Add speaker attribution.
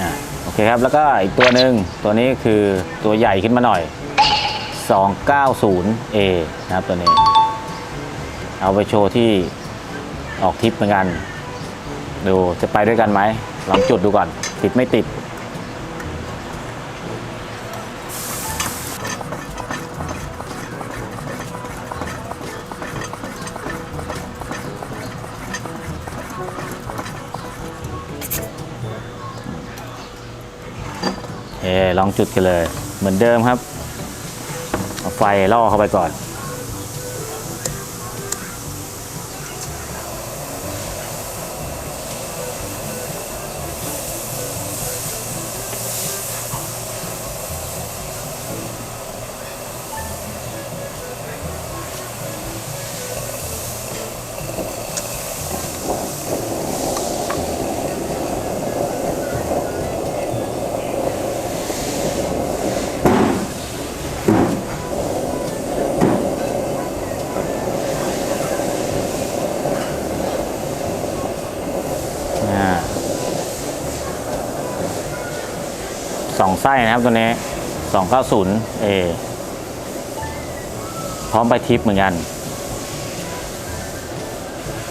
Speaker 1: อ่าโอเคครับ แล้วก็อีกตัวหนึ่งตัวนี้คือตัวใหญ่ขึ้นมาหน่อย 290A นะครับตัวนี้ เอาไปโชว์ที่ออกทิปเหมือนกัน ดูจะไปด้วยกันไหมลองจุดดูก่อน ติดไม่ติด ลองจุดกันเลย เหมือนเดิมครับเอาไฟล่อเข้าไปก่อน สองไส้นะครับตัวนี้ 290A พร้อมไปทริปเหมือนกัน